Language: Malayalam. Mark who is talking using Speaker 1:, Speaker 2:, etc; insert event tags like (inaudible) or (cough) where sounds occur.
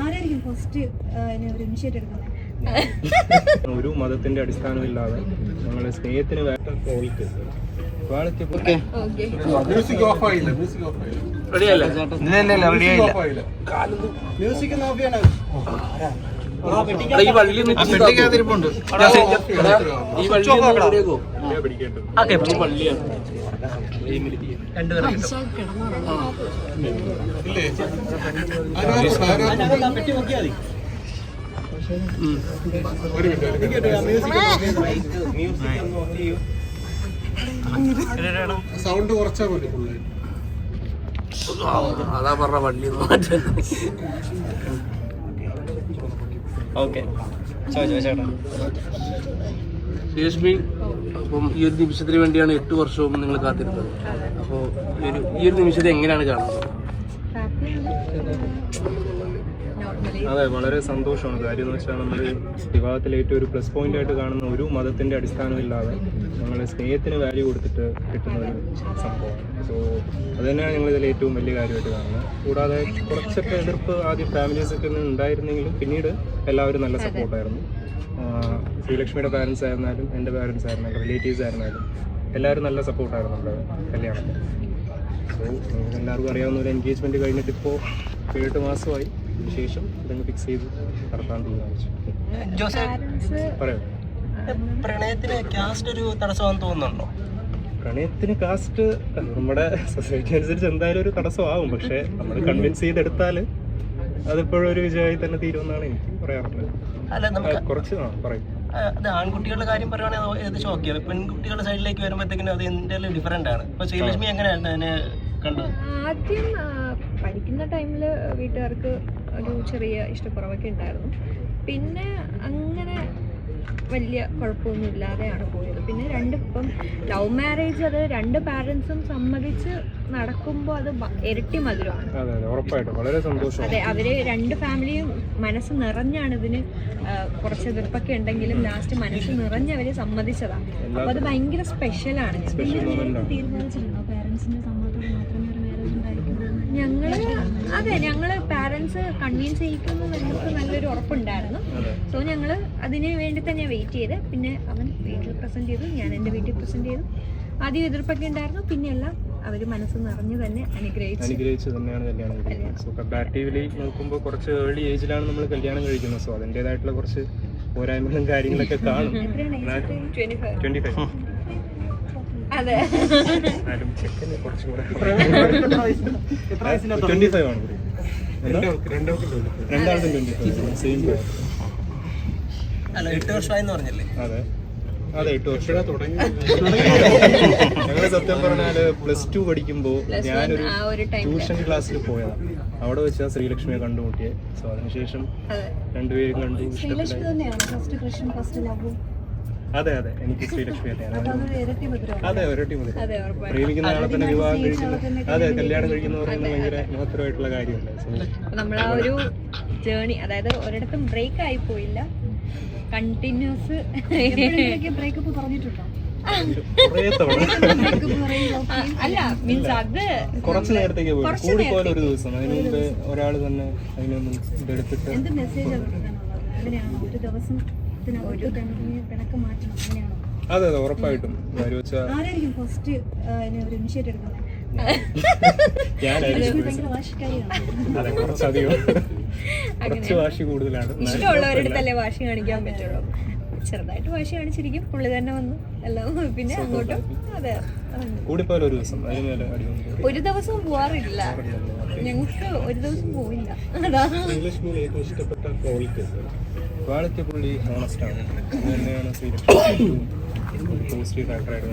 Speaker 1: ആരായിരിക്കും ഫസ്റ്റ് ഒരു ഇനിഷ്യേറ്റ് എടുക്കുന്നത്? (laughs)
Speaker 2: ഒരു മതത്തിന്റെ അടിസ്ഥാനമില്ലാതെ ഞങ്ങളുടെ സ്നേഹത്തിന് വേണ്ട ക്വാളിറ്റി ക്വാളിറ്റി
Speaker 3: മ്യൂസിക് ഓഫ് ആയില്ല മ്യൂസിക് ഓഫ് ആയില്ല.
Speaker 2: റെഡിയല്ലേ?
Speaker 3: മ്യൂസിക്
Speaker 2: ഈ വള്ളി ഈ വള്ളി വള്ളിയാണ്.
Speaker 3: സൗണ്ട് കുറച്ചാ മതി
Speaker 2: അതാ പറഞ്ഞ വള്ളി ഓക്കെ. രശ്മി അപ്പം ഈ ഒരു നിമിഷത്തിന് വേണ്ടിയാണ് എട്ട് വർഷവും നിങ്ങൾ കാത്തിരുന്നത്. അപ്പോൾ ഈ ഒരു ഈ ഒരു നിമിഷത്തെ എങ്ങനെയാണ് കാണുന്നത്? അതെ വളരെ സന്തോഷമാണ്. കാര്യം എന്ന് വെച്ചാൽ നമ്മൾ വിവാഹത്തിലെ ഏറ്റവും ഒരു പ്ലസ് പോയിന്റ് ആയിട്ട് കാണുന്ന ഒരു മതത്തിന്റെ അടിസ്ഥാനമില്ലാതെ ഞങ്ങൾ സ്നേഹത്തിന് വാല്യൂ കൊടുത്തിട്ട് കിട്ടുന്ന ഒരു സംഭവമാണ്. സോ അത് തന്നെയാണ് ഞങ്ങൾ ഇതിൽ ഏറ്റവും വലിയ കാര്യമായിട്ട് കാണുന്നത്. കൂടാതെ കുറച്ചൊക്കെ എതിർപ്പ് ആദ്യം ഫാമിലീസ് ഒക്കെ ഉണ്ടായിരുന്നെങ്കിലും പിന്നീട് എല്ലാവരും നല്ല സപ്പോർട്ടായിരുന്നു ശ്രീലക്ഷ്മിയുടെ പാരൻസ് ആയിരുന്നാലും എന്റെ പാരൻസ് ആയിരുന്നാലും റിലേറ്റീവ്സ് ആയിരുന്നാലും എല്ലാവരും നല്ല സപ്പോർട്ടായിരുന്നു നമ്മുടെ കല്യാണത്തിൽ. സോ എല്ലാവർക്കും അറിയാവുന്ന ഒരു എൻഗേജ്മെന്റ് കഴിഞ്ഞിട്ട് ഇപ്പോൾ ഏഴ് മാസമായി. ശേഷം ഇതങ്ങ് ഫിക്സ് ചെയ്ത് നടത്താൻ തീരുമാനിച്ചു. പറയാം.
Speaker 4: പ്രണയത്തിന് കാസ്റ്റ് ഒരു തടസ്സമാണെന്ന് തോന്നുന്നുണ്ടോ?
Speaker 2: പ്രണയത്തിന് കാസ്റ്റ് നമ്മുടെ സൊസൈറ്റി അനുസരിച്ച് എന്തായാലും ഒരു തടസ്സമാവും. പക്ഷേ നമ്മൾ കൺവിൻസ് ചെയ്തെടുത്താൽ അതിപ്പോഴും ഒരു വിജയമായി തന്നെ തീരുമെന്നാണ് എനിക്ക് പറയാറുള്ളത്
Speaker 4: അല്ല നമുക്ക്
Speaker 2: കുറച്ച് പറയും.
Speaker 4: അത് ആൺകുട്ടികളുടെ കാര്യം പറയുവാണെങ്കിൽ ഏകദേശം ഓക്കെ പെൺകുട്ടികളുടെ സൈഡിലേക്ക് വരുമ്പോഴത്തേക്കിനും അത് എന്തെങ്കിലും ഡിഫറെന്റ് ആണ്. ഇപ്പൊ ശ്രീലക്ഷ്മി എങ്ങനെയാണ് അതിനെ കണ്ടത്?
Speaker 1: ആദ്യം പഠിക്കുന്ന ടൈമിൽ വീട്ടുകാർക്ക് ഒരു ചെറിയ ഇഷ്ടക്കുറവൊക്കെ ഉണ്ടായിരുന്നു. പിന്നെ അങ്ങനെ വലിയ കുഴപ്പമൊന്നും ഇല്ലാതെയാണ് പോയത്. പിന്നെ രണ്ട് ഇപ്പം ലവ് മാരേജ് അത് രണ്ട് പാരൻസും സമ്മതിച്ച് നടക്കുമ്പോൾ അത് ഇരട്ടി മധുരമാണ്.
Speaker 2: അതെ അതെ. വളരെ സന്തോഷം
Speaker 1: അതെ അവർ രണ്ട് ഫാമിലിയും മനസ്സ് നിറഞ്ഞാണ് ഇതിന് കുറച്ച് എതിർപ്പൊക്കെ ഉണ്ടെങ്കിലും ലാസ്റ്റ് മനസ്സ് നിറഞ്ഞ് അവർ സമ്മതിച്ചതാണ് അപ്പൊ അത് ഭയങ്കര സ്പെഷ്യലാണ്.
Speaker 2: സ്പെഷ്യൽ ആണ്.
Speaker 1: തീരുമാനിച്ചിരുന്നോ പാരന്റ്സിന്റെ സമ്മതത്തോടെ മാത്രമേ ഒരു മാരേജ് ഉണ്ടായിരിക്കുള്ളൂ ഞങ്ങൾ അതെ ഞങ്ങൾ പാരന്റ്സ് കൺവീൻസ് ചെയ്യിക്കുന്നു ഞങ്ങൾക്ക് നല്ലൊരു ഉറപ്പുണ്ടായിരുന്നു. സോ ഞങ്ങൾ അതിന് വേണ്ടി തന്നെ വെയിറ്റ് ചെയ്ത്. പിന്നെ അവൻ വീട്ടിൽ പ്രസന്റ് ചെയ്തു. ഞാൻ എന്റെ വീട്ടിൽ പ്രസന്റ് ചെയ്തു. ആദ്യം എതിർപ്പൊക്കെ ഉണ്ടായിരുന്നു. പിന്നെ എല്ലാം അവർ മനസ്സ് നിറഞ്ഞു തന്നെ അനുഗ്രഹിച്ചു.
Speaker 2: അനുഗ്രഹിച്ച് തന്നെയാണ് കല്യാണം കഴിക്കുന്നത്. സോ കമ്പാരിറ്റീവ്ലി നോക്കുമ്പോൾ കുറച്ച് ഏർലി ഏജിലാണ് നമ്മൾ കല്യാണം കഴിക്കുന്നത്. സോ അതിന്റെതായിട്ടുള്ള കുറച്ച് പോരായ്മകളും കാര്യങ്ങളൊക്കെ കാണും. (laughs)
Speaker 1: ട്വന്റി ഫൈവ് (laughs) അതെ.
Speaker 2: കുറച്ചും കൂടെ ട്വന്റി ഫൈവ് ആണ്.
Speaker 3: രണ്ടാൾക്ക്
Speaker 2: ട്വന്റി സെയിം
Speaker 4: അല്ല എട്ട് വർഷമായെന്ന് പറഞ്ഞല്ലേ?
Speaker 2: അതെ. അതെ
Speaker 3: തുടങ്ങി.
Speaker 2: സത്യം പറഞ്ഞാൽ പ്ലസ് ടു പഠിക്കുമ്പോൾ
Speaker 1: Plus
Speaker 2: ഞാനൊരു
Speaker 1: ഒരു
Speaker 2: ട്യൂഷൻ ക്ലാസ്സിൽ പോയതാ. അവിടെ വെച്ചാ ശ്രീലക്ഷ്മിയെ കണ്ടുമുട്ടിയെ. സോ അതിനുശേഷം
Speaker 1: അതെ.
Speaker 2: രണ്ടുപേരും കണ്ടു. ഇഷ്ടപ്പെട്ടു അതെ അതെ. എനിക്ക് ശ്രീലക്ഷ്മി തന്നെയാണ്
Speaker 1: ഇരട്ടി മധുരം
Speaker 2: അതെ ഒരട്ടി മുതൽ
Speaker 1: അതെ ഉറപ്പായിട്ടും.
Speaker 2: പ്രേമിക്കുന്ന ആളെ തന്നെ വിവാഹം കഴിക്കുന്നത് അതെ കല്യാണം കഴിക്കുന്ന പറയുന്നത് ഭയങ്കര മഹത്തരമായിട്ടുള്ള കാര്യമല്ലേ?
Speaker 1: നമ്മൾ ആ ഒരു ജേണി അതായത് ഒരിടത്തും ബ്രേക്ക് ആയി പോയില്ല. കണ്ടിന്യൂസ് ബ്രേക്കപ്പ് പറഞ്ഞിട്ടുണ്ടോ?
Speaker 2: കുറേ തവണ. (laughs)
Speaker 1: അല്ല മീൻസ് അത്
Speaker 2: കുറച്ച് നേരത്തേക്ക് പോയി. കൂടി പോലെ ഒരു ദിവസം. അതിന് മുമ്പ് ഒരാൾ തന്നെ അതിനൊന്നും ഇതെടുത്തിട്ട്
Speaker 1: എന്ത് മെസ്സേജ് ഒരു ദിവസം ഒരു പിണക്ക് മാറ്റണം. അങ്ങനെയാണോ?
Speaker 2: അതെ അതെ ഉറപ്പായിട്ടും.
Speaker 1: ആരായിരിക്കും ഫസ്റ്റ് ഒരു ഇനിഷ്യേറ്റ് എടുക്കുന്നത്?
Speaker 2: കുറച്ചധികം. കുറച്ച് വാശി കൂടുതലാണ്.
Speaker 1: ഇഷ്ടമുള്ളവരടുത്തല്ലേ വാശി കാണിക്കാൻ പറ്റുള്ളൂ. ചെറുതായിട്ട് വാശി കാണിച്ചിരിക്കും. പുള്ളി തന്നെ വന്നു. എല്ലാം പിന്നെ അങ്ങോട്ടും അതെ.
Speaker 2: ഒരു ദിവസം.
Speaker 1: ഒരു ദിവസം പോവാറില്ല. ഞങ്ങൾക്ക് ഒരു ദിവസം പോവില്ല. അതാ.
Speaker 3: ശ്രീലക്ഷ്മിയിൽ ഏറ്റവും ഇഷ്ടപ്പെട്ട ക്വാളിറ്റി
Speaker 2: ക്വാളിറ്റി പുള്ളി ഹോണസ്റ്റ് ആണ്. തന്നെയാണ് ശ്രീലക്ഷ്മി പോസിറ്റീവ് ഫാക്ടറായിട്ട്.